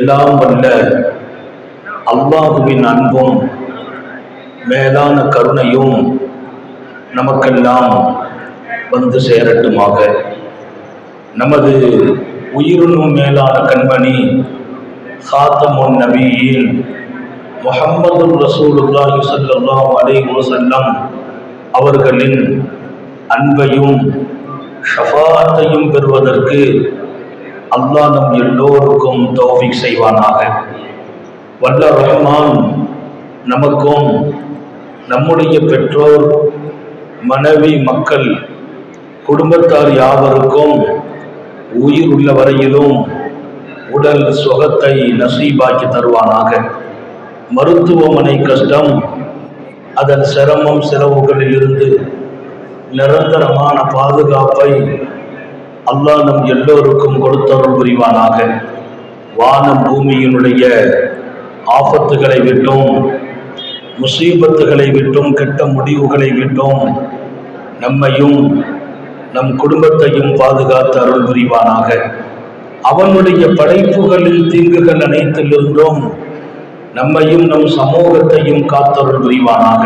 எல்லாம் வல்ல அல்லாஹுவின் அன்பும் மேலான கருணையும் நமக்கெல்லாம் வந்து சேரட்டுமாக. நமது உயிரினும் மேலான கண்மணி சாத்தமுன் நபியின் முகம்மது ரசூலுல்லாஹி சல்லாஹ் அலை வசல்லம் அவர்களின் அன்பையும் ஷஃபாத்தையும் பெறுவதற்கு அல்லாஹ் நம் எல்லோருக்கும் தௌஃபிக் செய்வானாக. வல்ல ரஹ்மான் நமக்கும் நம்முடைய பெற்றோர் மனைவி மக்கள் குடும்பத்தார் யாவருக்கும் உயிர் உள்ள வரையிலும் உடல் சுகத்தை நசீபாக்கி தருவானாக. மருத்துவமனை கஷ்டம் அதன் சிரமம் செலவுகளில் இருந்து நிரந்தரமான பாதுகாப்பை அல்லாஹ் நம் எல்லோருக்கும் கொடுத்தருள் புரிவானாக. வானம் பூமியினுடைய ஆபத்துகளை விட்டும் முசீபத்துகளை விட்டும் கெட்ட முடிவுகளை விட்டும் நம்மையும் நம் குடும்பத்தையும் பாதுகாத்து அருள் புரிவானாக. அவனுடைய படைப்புகளில் தீங்குகள் அனைத்திலிருந்தும் நம்மையும் நம் சமூகத்தையும் காத்தருள் புரிவானாக.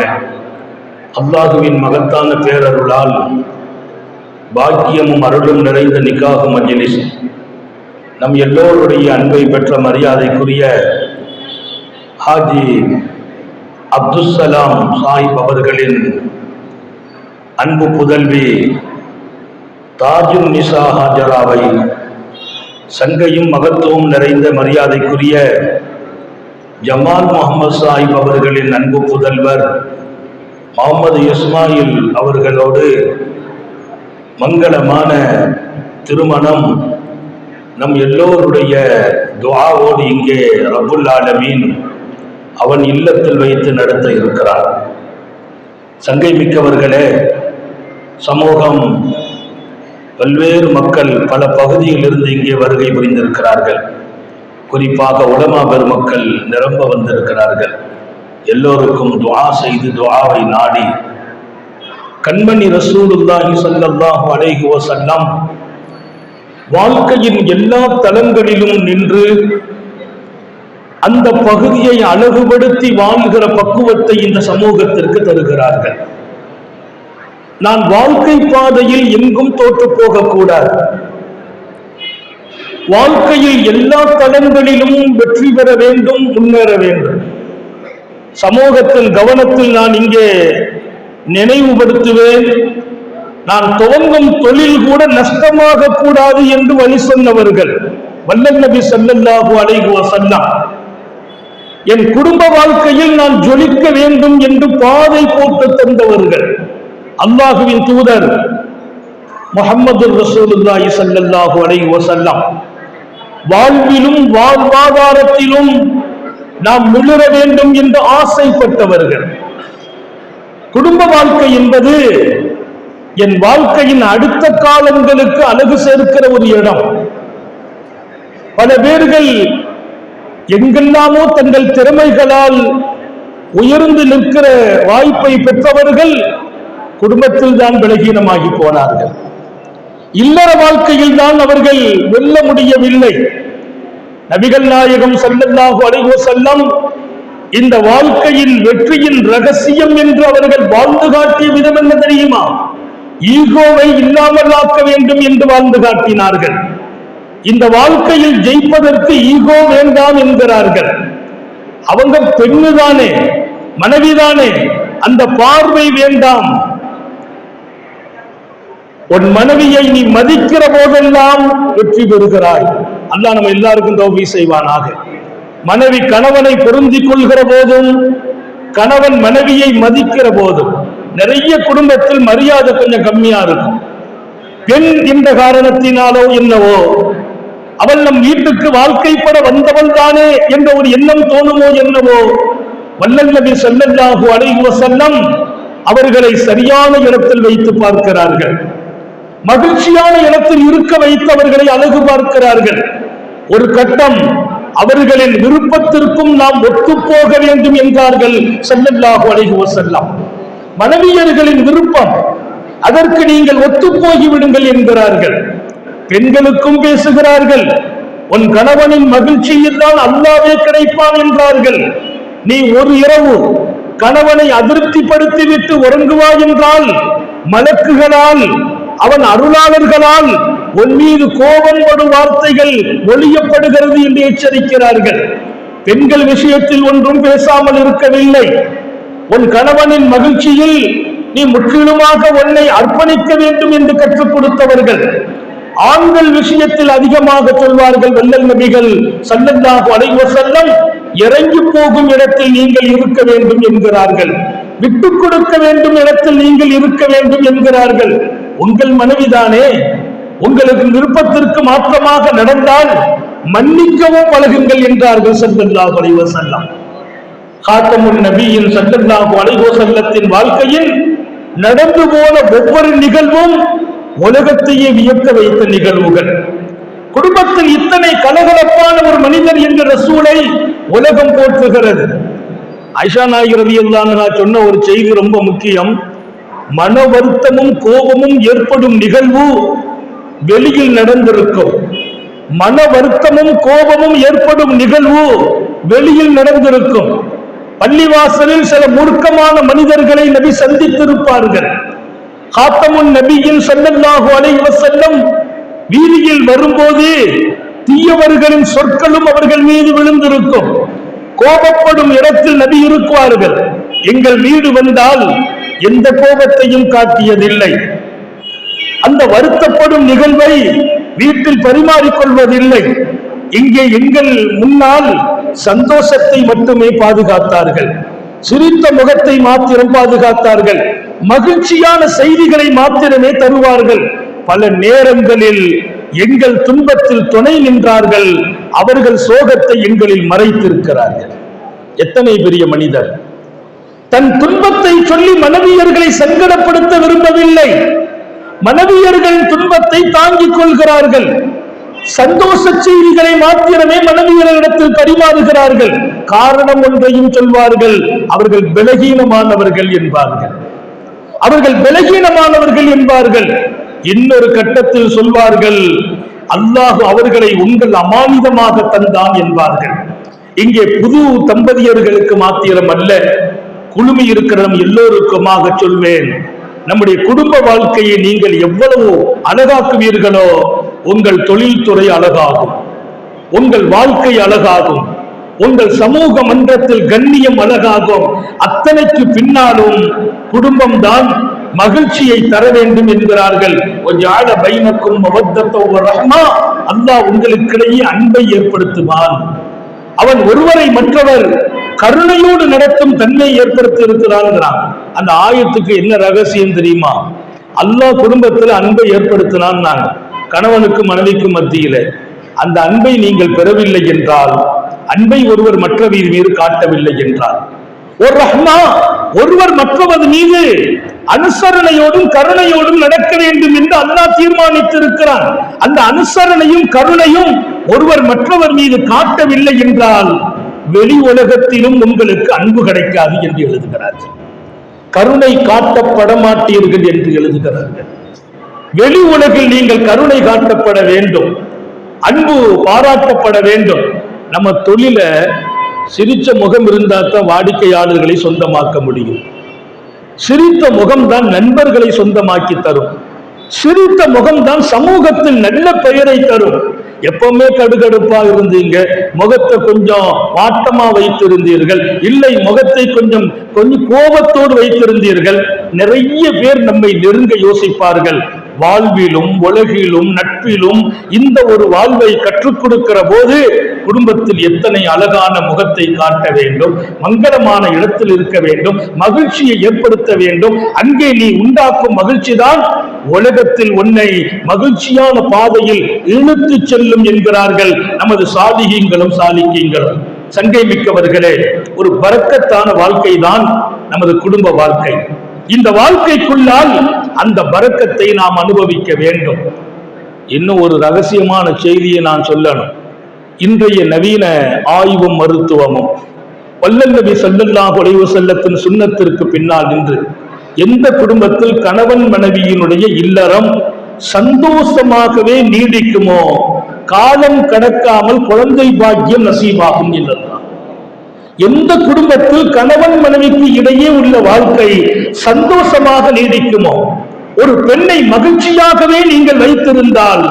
அல்லாஹுவின் மகத்தான பேரருளால் பாக்கியமும் அருளும் நிறைந்த நிக்காகும் மஜிலிஸ். நம் எல்லோருடைய அன்பை பெற்ற மரியாதைக்குரிய ஹாஜி அப்துசலாம் சாஹிப் அவர்களின் அன்பு புதல்வி தாஜுன் நிசா ஹாஜராவை சங்கையும் மகத்துவம் நிறைந்த மரியாதைக்குரிய ஜமால் முகமது சாஹிப் அவர்களின் அன்பு புதல்வர் முகமது இஸ்மாயில் அவர்களோடு மங்களமான திருமணம். நம் எல்லோருடைய துவாவோடு இங்கே ரபுல் ஆலமீன் அவன் இல்லத்தில் வைத்து நடத்த இருக்கிறார். சங்கை மிக்கவர்களே சமூகம் பல்வேறு மக்கள் பல பகுதியிலிருந்து இங்கே வருகை புரிந்திருக்கிறார்கள். குறிப்பாக உலமா பெருமக்கள் நிரம்ப வந்திருக்கிறார்கள். எல்லோருக்கும் துவா செய்து துவாவை நாடி கண்மணி ரசூலுல்லாஹி ஸல்லல்லாஹு அலைஹி வசல்லாம் வாழ்க்கையின் எல்லா தளங்களிலும் நின்று அந்த பகுதியை அழகுபடுத்தி வாழ்கிற பக்குவத்தை இந்த சமூகத்திற்கு தருகிறார்கள். நான் வாழ்க்கை பாதையில் எங்கும் தோற்று போகக்கூடாது. வாழ்க்கையில் எல்லா தளங்களிலும் வெற்றி பெற வேண்டும் முன்னேற வேண்டும். சமூகத்தின் கவனத்தில் நான் இங்கே நினைவுபடுத்துவேன். நான் துவங்கும் தொழில் கூட நஷ்டமாக கூடாது என்று வழி சொன்னவர்கள். வல்லல் நபி ஸல்லல்லாஹு அலைஹி வஸல்லம். என் குடும்ப வாழ்க்கையில் நான் ஜொலிக்க வேண்டும் என்று பாதை போட்டு தந்தவர்கள். அல்லாஹுவின் தூதர் முகமது ரசூலுல்லாஹி ஸல்லல்லாஹு அலைஹி வஸல்லம். வாழ்விலும் வாழ்வாதாரத்திலும் நாம் முழுர வேண்டும் என்று ஆசைப்பட்டவர்கள். குடும்ப வாழ்க்கை என்பது என் வாழ்க்கையின் அடுத்த காலங்களுக்கு அழகு சேர்க்கிற ஒரு இடம். பல பேர்கள் எங்கெல்லாமோ தங்கள் திறமைகளால் உயர்ந்து நிற்கிற வாய்ப்பை பெற்றவர்கள் குடும்பத்தில் தான் பலகீனமாகி போனார்கள். இல்லற வாழ்க்கையில் தான் அவர்கள் வெல்ல முடியவில்லை. நபிகள் நாயகம் ஸல்லல்லாஹு அலைஹி செல்லம் இந்த வாழ்க்கையின் வெற்றியின் ரகசியம் என்று அவர்கள் வாழ்ந்து காட்டிய விதம் என்ன தெரியுமா? ஈகோவை இல்லாமல் ஆக்க வேண்டும் என்று வாழ்ந்து காட்டினார்கள். இந்த வாழ்க்கையில் ஜெயிப்பதற்கு ஈகோ வேண்டாம் என்கிறார்கள். அவங்க பெண்ணுதானே மனைவிதானே அந்த பார்வை வேண்டாம். உன் மனைவியை நீ மதிக்கிற போதெல்லாம் வெற்றி பெறுகிறாய். அல்லாஹ் நம்ம எல்லாருக்கும் தோல்வி செய்வானாக. மனைவி கணவனை பொருந்திக் கொள்கிற போதும் கணவன் மனைவியை மதிக்கிற போதும். நிறைய குடும்பத்தில் மரியாதை கொஞ்சம் கம்மியா இருக்கும். பெண் இந்த காரணத்தினாலோ என்னவோ அவள் நம் வீட்டுக்கு வாழ்க்கைப்பட வந்தவள் தானே என்ற ஒரு எண்ணம் தோணுமோ என்னவோ வல்லல் நபி ஸல்லல்லாஹு அலைஹி செல்லம் அவர்களை சரியான இடத்தில் வைத்து பார்க்கிறார்கள். மகிழ்ச்சியான இடத்தில் இருக்க வைத்து அவர்களை அழகு பார்க்கிறார்கள். ஒரு கட்டம் அவர்களின் விருப்பத்திற்கும் நாம் ஒத்துப்போக வேண்டும் என்றார்கள் ஸல்லல்லாஹு அலைஹி செல்லாம் மனைவியர்களின் விருப்பம் அதற்கு நீங்கள் ஒத்துப்போகி விடுங்கள் என்கிறார்கள். பெண்களுக்கும் பேசுகிறார்கள். உன் கணவனின் மகிழ்ச்சியில் தான் அல்லாவே கிடைப்பான் என்றார்கள். நீ ஒரு இரவு கணவனை அதிருப்திப்படுத்திவிட்டு உறங்குவாய் என்றால் மலக்குகளால் அவன் அருளாளர்களால் உன் மீது கோபம் படும் வார்த்தைகள் ஒழியப்படுகிறது என்று எச்சரிக்கிறார்கள். பெண்கள் விஷயத்தில் ஒன்றும் பேசாமல் இருக்கவில்லை. உன் கணவனின் மகிழ்ச்சியில் நீ முற்றிலுமாக உன்னை அர்ப்பணிக்க வேண்டும் என்று கற்றுக் கொடுத்தவர்கள். ஆண்கள் விஷயத்தில் அதிகமாக சொல்வார்கள் வெள்ளல் நபிகள் சல்லந்தாக அலைஹி செல்லம் இறங்கி போகும் இடத்தில் நீங்கள் இருக்க வேண்டும் என்கிறார்கள். விட்டுக் கொடுக்க வேண்டும் இடத்தில் நீங்கள் இருக்க வேண்டும் என்கிறார்கள். உங்கள் மனைவிதானே உங்களுக்கு விருப்பத்திற்கு மாற்றமாக நடந்தால் மன்னிக்கவும் பழகுங்கள் என்றார்கள் சல்லல்லாஹு அலைஹி வஸல்லம். காத்தமுன் நபியின் சல்லல்லாஹு குறைவோ செல்லத்தின் வாழ்க்கையில் நடந்து போன ஒவ்வொரு நிகழ்வும் உலகத்தையே வியக்க வைத்த நிகழ்வுகள். குடும்பத்தில் இத்தனை கலகலப்பான ஒரு மனிதர் என்ற ரசூலை உலகம் போற்றுகிறது. ஐஷா நாயகி நான் சொன்ன ஒரு செய்தி ரொம்ப முக்கியம். மன வருத்தமும் கோபமும் ஏற்படும் நிகழ்வு வெளியில் நடந்திருக்கும். மன வருத்தமும் கோபமும் ஏற்படும் நிகழ்வு வெளியில் நடந்திருக்கும். பள்ளிவாசலில் சில மூர்க்கமான மனிதர்களை நபி சந்தித்திருப்பார்கள். காத்தமுன் நபியின் ஸல்லல்லாஹு அலைவ வஸல்லம் வீதியில் வரும்போது தீயவர்களின் சொற்களும் அவர்கள் மீது விழுந்திருக்கும். கோபப்படும் இடத்தில் நபி இருக்குவார்கள். எங்கள் வீடு வந்தால் எந்த கோபத்தையும் காட்டியதில்லை. அந்த வருத்தப்படும் நிகழ்வை வீட்டில் பரிமாறிக்கொள்வதில்லை. இங்கே எங்கள் முன்னால் சந்தோஷத்தை மட்டுமே பாதுகாத்தார்கள். சிரித்த முகத்தை மாத்திரம் பாதுகாத்தார்கள். மகிழ்ச்சியான செய்திகளை மாத்திரமே தருவார்கள். பல நேரங்களில் எங்கள் துன்பத்தில் துணை நின்றார்கள். அவர்கள் சோகத்தை எங்களில் மறைத்திருக்கிறார்கள். எத்தனை பெரிய மனிதர். தன் துன்பத்தை சொல்லி மனைவியர்களை சங்கடப்படுத்த விரும்பவில்லை. மனைவியர்கள் துன்பத்தை தாங்கிக் கொள்கிறார்கள். சந்தோஷ செய்திகளை மாத்திரமே மனைவியர்களிடத்தில் பரிமாறுகிறார்கள். காரணம் ஒன்றையும் சொல்வார்கள் அவர்கள் பலகீனமானவர்கள் என்பார்கள். அவர்கள் பலகீனமானவர்கள் என்பார்கள். இன்னொரு கட்டத்தில் சொல்வார்கள் அல்லாஹு அவர்களை உங்கள் அமானிதமாக தந்தான் என்பார்கள். இங்கே புது தம்பதியர்களுக்கு மாத்திரம் அல்ல குழுமி இருக்கிற எல்லோருக்குமாக சொல்வேன். நம்முடைய குடும்ப வாழ்க்கையை நீங்கள் எவ்வளவு அழகாக்குவீர்களோ உங்கள் தொழில்துறை அழகாகும் உங்கள் வாழ்க்கை அழகாகும் உங்கள் சமூக மன்றத்தில் கண்ணியம் அழகாகும். அத்தனைக்கு பின்னாலும் குடும்பம் தான் மகிழ்ச்சியை தர வேண்டும் என்கிறார்கள். ஒஜால பைனக்கும் ரஹ்மா அல்லாஹ் உங்களுக்கிடையே அன்பை ஏற்படுத்துவான். அவன் ஒருவரை மற்றவர் கருணையோடு நடத்தும் தன்மை ஏற்படுத்தி இருக்கிறான் அந்த ஆயத்துக்கு என்ன ரகசியம் தெரியுமா? அல்லாஹ் குடும்பத்தில் அன்பை ஏற்படுத்தினான் நான் கணவனுக்கு மனைவிக்கு மத்தியில. அந்த அன்பை நீங்கள் பெறவில்லை என்றால் அன்பை ஒருவர் மற்றவர் மீது காட்டவில்லை என்றால் ஒரு ரஹ்மா ஒருவர் மற்றவர் மீது அனுசரணையோடும் கருணையோடும் நடக்க வேண்டும் என்று அல்லாஹ் தீர்மானித்திருக்கிறான். அந்த அனுசரணையும் கருணையும் ஒருவர் மற்றவர் மீது காட்டவில்லை என்றால் வெளி உலகத்திலும் உங்களுக்கு அன்பு கிடைக்காது என்று எழுதுகிறார்கள். கருணை காட்டப்பட மாட்டீர்கள் என்று எழுதுகிறார்கள். வெளி உலகில் நீங்கள் கருணை காட்டப்பட வேண்டும். அன்பு பாராட்டப்பட வேண்டும். நம்ம தொழில சிரிச்ச முகம் இருந்தால்தான் வாடிக்கையாளர்களை சொந்தமாக்க முடியும். சிரித்த முகம்தான் நண்பர்களை சொந்தமாக்கி தரும். சிரித்த முகம்தான் சமூகத்தில் நல்ல பெயரை தரும். எப்பவுமே கடுகடுப்பா இருந்தீங்க. முகத்தை கொஞ்சம் வாட்டமா வைத்திருந்தீர்கள். இல்லை முகத்தை கொஞ்சம் கொஞ்சம் கோபத்தோடு வைத்திருந்தீர்கள். நிறைய பேர் நம்மை நெருங்க யோசிப்பார்கள். வாழ்விலும் உலகிலும் நட்பிலும் இந்த ஒரு வாழ்வை கற்றுக் கொடுக்கிற போது குடும்பத்தில் எத்தனை அழகான முகத்தை காட்ட வேண்டும் மங்களமான இடத்தில் இருக்க வேண்டும் மகிழ்ச்சியை ஏற்படுத்த வேண்டும். அங்கே நீ உண்டாக்கும் மகிழ்ச்சி தான் உலகத்தில் உன்னை மகிழ்ச்சியான பாதையில் இழுத்து செல்லும் என்கிறார்கள் நமது சாதிகங்களும் சாலிக்கியங்களும் சங்கை மிக்கவர்களே ஒரு பறக்கத்தான வாழ்க்கை தான் நமது குடும்ப வாழ்க்கை. இந்த வாழ்க்கைக்குள்ளால் அந்த பறக்கத்தை நாம் அனுபவிக்க வேண்டும். இன்னும் ஒரு ரகசியமான செய்தியை நான் சொல்லணும். இன்றைய நவீன ஆய்வும் மருத்துவமும் வல்லல் சல்லல்லா ஸல்லல்லாஹு செல்லத்தின் சுண்ணத்திற்கு பின்னால் நின்று எந்த குடும்பத்தில் கணவன் மனைவியினுடைய இல்லறம் சந்தோஷமாகவே நீடிக்குமோ காலம் கடக்காமல் குழந்தை பாக்கியம் நசீபாகும் என்றார். எந்த குடும்பத்தில் கணவன் மனைவிக்கு இடையே உள்ள வாழ்க்கை சந்தோஷமாக நீடிக்குமோ ஒரு பெண்ணை மகிழ்ச்சியாகவே நீங்கள் வைத்திருந்தால்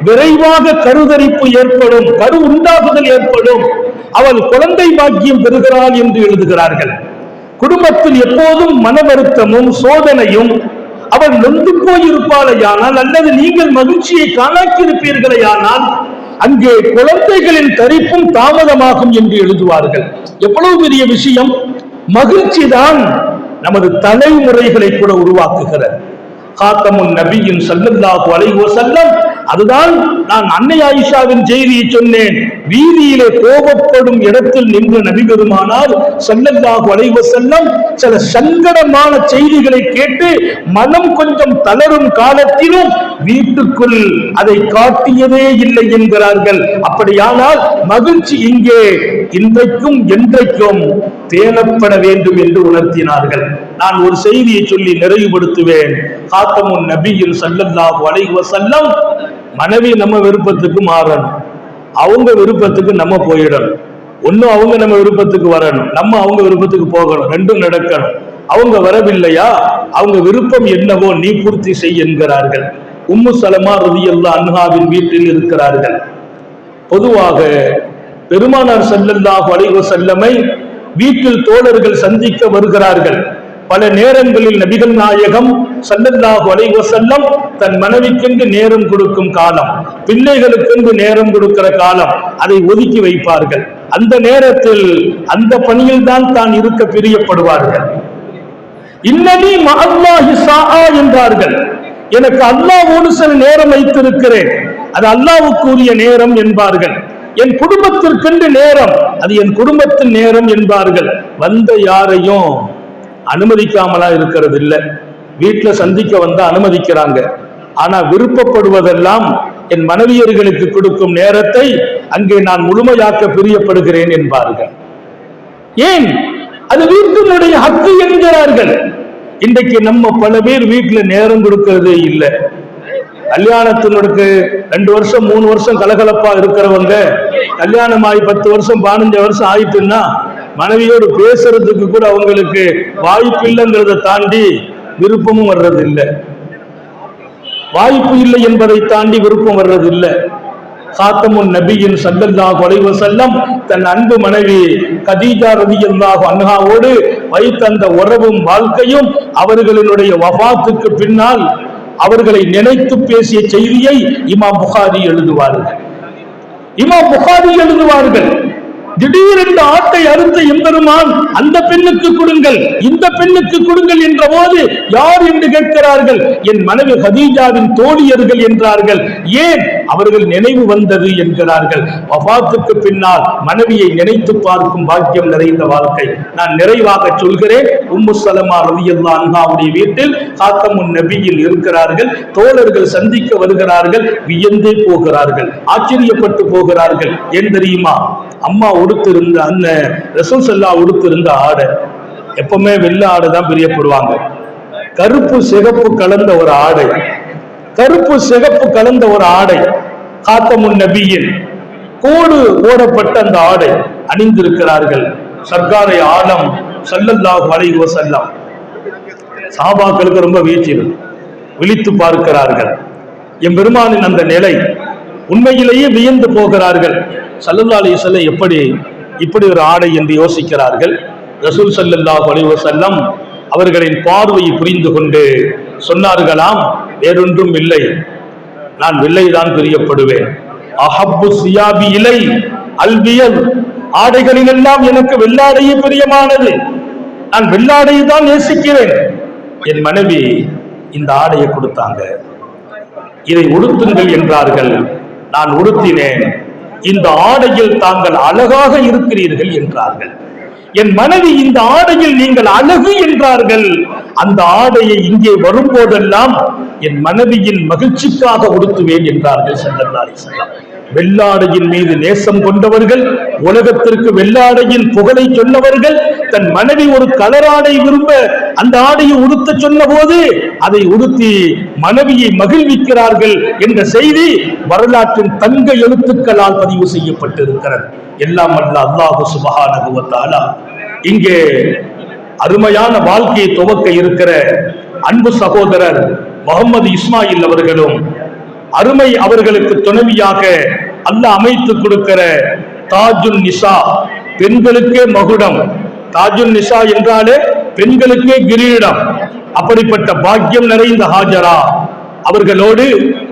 விரைவாக கருதரிப்பு ஏற்படும் கரு உண்டாகுதல் ஏற்படும். அவள் குழந்தை பாக்கியம் பெறுகிறாள் என்று எழுதுகிறார்கள். குடும்பத்தில் எப்போதும் மன வருத்தமும் சோதனையும் அவள் நொந்து போயிருப்பாளையானால் அல்லது நீங்கள் மகிழ்ச்சியை காணாக்கியிருப்பீர்களேயானால் அங்கே குழந்தைகளின் தரிப்பும் தாமதமாகும் என்று எழுதுவார்கள். எவ்வளவு பெரிய விஷயம்? மகிழ்ச்சி தான் நமது தலைமுறைகளை கூட உருவாக்குகிறது. காத்தமுன் நபியின் சல்லல்லாஹு அலைஹி வஸல்லம் அதுதான் நான் அன்னை ஆயிஷாவின் செய்தியை சொன்னேன். வீதியிலே கோபப்படும் இடத்தில் நின்று நபி பெருமானால் சல்லல்லாஹு அலைஹி செல்லம் சில சங்கடமான செய்திகளை கேட்டு மனம் கொஞ்சம் தளரும் காலத்திலும் வீட்டுக்குள் அதை காட்டியதே இல்லை என்கிறார்கள். அப்படியானால் மகிழ்ச்சி இங்கே இன்றைக்கும் என்றைக்கும் தேனப்பட வேண்டும் என்று உணர்த்தினார்கள். நான் ஒரு செய்தியை சொல்லி நிறைவுபடுத்துவேன். காத்தமுன் நபியின் சல்லல்லாஹு அலைஹி வஸல்லம் மனைவி நம்ம விருப்பத்துக்கு மாறணும். அவங்க விருப்பத்துக்கு நம்ம போயிடணும். ஒன்னும் அவங்க நம்ம விருப்பத்துக்கு வரணும். நம்ம அவங்க விருப்பத்துக்கு போகணும். ரெண்டும் நடக்கணும். அவங்க வரவில்லையா? அவங்க விருப்பம் என்னவோ நீ பூர்த்தி செய் என்கிறார்கள். உம்மு சலமா ரதியல்லா அன்ஹாவின் வீட்டில் இருக்கிறார்கள். பொதுவாக பெருமானார் ஸல்லல்லாஹு அலைவ செல்லமை வீட்டில் தோழர்கள் சந்திக்க வருகிறார்கள். பல நேரங்களில் நபிகள் நாயகம் சல்லல்லாஹு அலைஹி செல்லம் தன் மனைவிக்கென்று நேரம் கொடுக்கும் காலம் பிள்ளைகளுக்கென்று நேரம் கொடுக்கிற காலம் அதை ஒதுக்கி வைப்பார்கள். அந்த நேரத்தில் அந்த பணியில் தான் தான் இருக்க பிரியப்படுவார்கள். இன்னனி மஅல்லாஹி சாஆ என்றார்கள். எனக்கு அல்லாவோடு சில நேரம் வைத்திருக்கிறேன். அது அல்லாவுக்குரிய நேரம் என்பார்கள். என் குடும்பத்திற்கென்று நேரம். அது என் குடும்பத்தின் நேரம் என்பார்கள். வந்த யாரையும் அனுமதிக்காமலா இருக்கிறது இல்லை வீட்டில் சந்திக்க வந்தா அனுமதிக்கிறாங்க. ஆனா விருப்பப்படுவதெல்லாம் என் மனைவியர்களுக்கு கொடுக்கும் நேரத்தை அங்கே நான் முழுமையாக்க பிரியப்படுகிறேன் என்பார்கள். ஏன்? அது வீட்டினுடைய ஹக்கு என்கிறார்கள். இன்றைக்கு நம்ம பல பேர் வீட்டில் நேரம் கொடுக்கறதே இல்லை. கல்யாணத்தினுக்கு ரெண்டு வருஷம் மூணு வருஷம் கலகலப்பா இருக்கிறவங்க கல்யாணம் ஆகி பத்து வருஷம் பதினஞ்சு வருஷம் ஆயிட்டுன்னா மனைவியோடு பேசுறதுக்கு கூட அவங்களுக்கு வாய்ப்பு இல்லைங்கிறத தாண்டி விருப்பமும் வர்றது இல்லை வாய்ப்பு இல்லை என்பதை தாண்டி விருப்பம் வர்றது இல்லை காத்தமுன் நபியின் சல்லல்லா குறைவு செல்லம் தன் அன்பு மனைவி கதீஜா ரலியல்லாஹு அன்ஹாவோடு வைத்தந்த உறவும் வாழ்க்கையும் அவர்களினுடைய வபாத்துக்கு பின்னால் அவர்களை நினைத்து பேசிய செய்தியை இமாம் புகாரி எழுதுவார்கள். இமாம் புகாரி எழுதுவார்கள். திடீரென்று ஆட்டை அறுத்த எம்பெருமான் அந்த பெண்ணுக்கு கொடுங்கள் இந்த பெண்ணுக்கு கொடுங்கள் என்ற போது யார் என்று கேட்கிறார்கள்? என் மனைவி ஹதீஜாவின் தோழியர்கள் என்றார்கள். ஏன்? அவர்கள் நினைவு வந்தது என்கிறார்கள். வஃபாத்துக்கு பின்னால் மனைவியை நினைத்து பார்க்கும் பாக்கியம் நிறைந்த வாழ்க்கை. நான் நிறைவாக சொல்கிறேன். உம்மு சலமா ரலியல்லா அன்ஹாவுடைய வீட்டில் காத்தமுன் நபியில் இருக்கிறார்கள். தோழர்கள் சந்திக்க வருகிறார்கள். வியந்தே போகிறார்கள். ஆச்சரியப்பட்டு போகிறார்கள். ஏன் தெரியுமா? அம்மா உடுத்திருந்த அந்த ரசூல் சல்லா உடுத்திருந்த ஆடை எப்பவுமே வெள்ள ஆடை தான் பிரியப்படுவாங்க. கருப்பு சிகப்பு கலந்த ஒரு ஆடை. கருப்பு சிகப்பு கலந்த ஒரு ஆடை காத்தமுன் நபியில் கோடு ஓடப்பட்ட அந்த ஆடை அணிந்திருக்கிறார்கள். சர்க்காரை ஆலம் சல்லல்லாஹு அலைஹி வஸல்லம். சாபாக்களுக்கு ரொம்ப வீழ்ச்சி விழித்து பார்க்கிறார்கள். என் பெருமானின் அந்த நிலை உண்மையிலேயே வியந்து போகிறார்கள். சல்லல்லா அலைஹி எப்படி இப்படி ஒரு ஆடை என்று யோசிக்கிறார்கள். ரசூல் ஸல்லல்லாஹு அலைஹி வஸல்லம் அவர்களின் பார்வையை புரிந்து கொண்டு சொன்னார்களாம் வேறொன்றும் இல்லை. நான் வெள்ளைதான் பிரியப்படுவேன். அஹப்பு சியாபி இலை அல்வியல் ஆடைகளிலெல்லாம் எனக்கு வெள்ளாடையே பிரியமானது. நான் வெள்ளாடையை தான் நேசிக்கிறேன். என் மனைவி இந்த ஆடையை கொடுத்தாங்க. இதை உடுத்துங்கள் என்றார்கள். நான் உடுத்தினேன். இந்த ஆடையில் தாங்கள் அழகாக இருக்கிறீர்கள் என்றார்கள். என் மனைவி இந்த ஆடையில் நீங்கள் அழகு என்றார்கள். அந்த ஆடையை இங்கே வரும்போதெல்லாம் என் மனைவியின் மகிழ்ச்சிக்காக உடுத்துவேன் என்றார்கள் ஸல்லல்லாஹு அலைஹி வெள்ளாடையின் மீது நேசம் கொண்டவர்கள் உலகத்திற்கு வெள்ளாடையின் புகழை சொன்னவர்கள் தன் மனைவி ஒரு கலராடை விரும்ப அந்த ஆடையை உடுத்த சொன்ன போது அதை உடுத்தி மனைவியை மகிழ்விக்கிறார்கள் என்ற செய்தி வரலாற்றின் தங்க எழுத்துக்களால் பதிவு செய்யப்பட்டிருக்கிறது. எல்லாம் அல்ல அல்லாஹு சுபஹானகுவத்தாலா இங்கே அருமையான வாழ்க்கையை துவக்க இருக்கிற அன்பு சகோதரர் முகமது இஸ்மாயில் அவர்களும் அருமை அவர்களுக்கு துணைவியாக அல்ல அமைத்து கொடுக்கிற தாஜுன் நிசா பெண்களுக்கே மகுடம். தாஜுன் நிசா என்றாலே பெண்களுக்கே கிரீடம். அப்படிப்பட்ட பாக்கியம் நிறைந்த ஹாஜரா. அவர்களோடு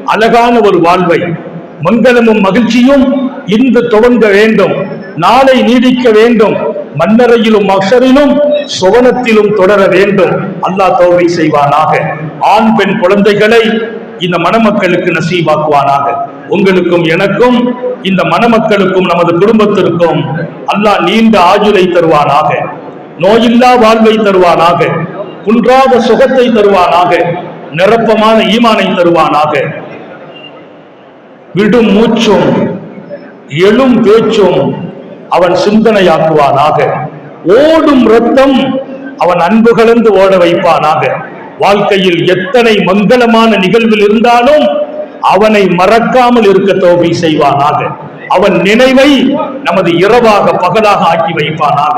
அழகான ஒரு வாழ்வை மங்களமும் மகிழ்ச்சியும் இன்று துவங்க வேண்டும். நாளை நீடிக்க வேண்டும். மன்னரையிலும் அக்ஷரிலும் சுவனத்திலும் தொடர வேண்டும். அல்லாஹ் தோல்வி செய்வானாக. ஆண் பெண் குழந்தைகளை இந்த மணமக்களுக்கு நசீவாக்குவானாக உங்களுக்கும் எனக்கும் இந்த மணமக்களுக்கும் நமது குடும்பத்திற்கும் அல்லாஹ் நீண்ட ஆயுளை தருவானாக. நோயில்லா வாழ்வை தருவானாக. குன்றாத சுகத்தை தருவானாக. நிரப்பமான ஈமானை தருவானாக. விடும் மூச்சும் எழும் பேச்சும் அவன் சிந்தனையாக்குவானாக. ஓடும் ரத்தம் அவன் அன்பு கலந்து ஓட வைப்பானாக. வாழ்க்கையில் எத்தனை மங்களமான நிகழ்வில் இருந்தாலும் அவனை மறக்காமல் இருக்க தோல்வி செய்வானாக. அவன் நினைவை நமது இரவாக பகலாக ஆக்கி வைப்பானாக.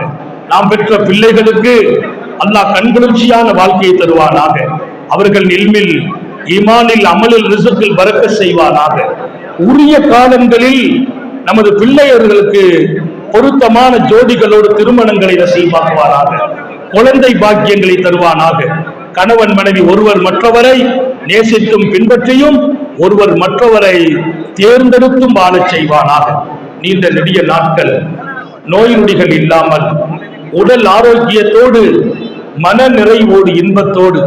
நாம் பெற்ற பிள்ளைகளுக்கு அல்லாஹ் கண்குளிர்ச்சியான வாழ்க்கையை தருவானாக. அவர்கள் நில்மில் ஈமானில் அமலில் ரிசுக்கில் பறக்க செய்வானாக. உரிய காலங்களில் நமது பிள்ளையர்களுக்கு பொருத்தமான ஜோடிகளோடு திருமணங்களை நசீபாக்குவானாக குழந்தை பாக்கியங்களை தருவானாக. கணவன் மனைவி ஒருவர் மற்றவரை நேசித்தும் பின்பற்றியும் ஒருவர் மற்றவரை தேர்ந்தெடுத்தும் வாழச் செய்வானாக. நீண்ட நெடிய நாட்கள் நோய் நொடிகள் இல்லாமல் உடல் ஆரோக்கியத்தோடு மன நிறைவோடு இன்பத்தோடு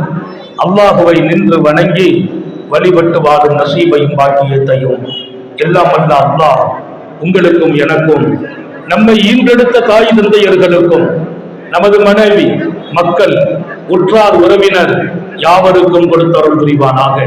அல்லாஹுவை நின்று வணங்கி வழிபட்டு வாழும் நசீபையும் பாக்கியத்தையும் எல்லாம் அல்ல அல்லாஹ் உங்களுக்கும் எனக்கும் நம்மை ஈன்றெடுத்த தாய் தந்தையர்களுக்கும் நமது மனைவி மக்கள் உற்றார் உறவினர் யாவருக்கும் கொடுத்தருள் புரிவானாக.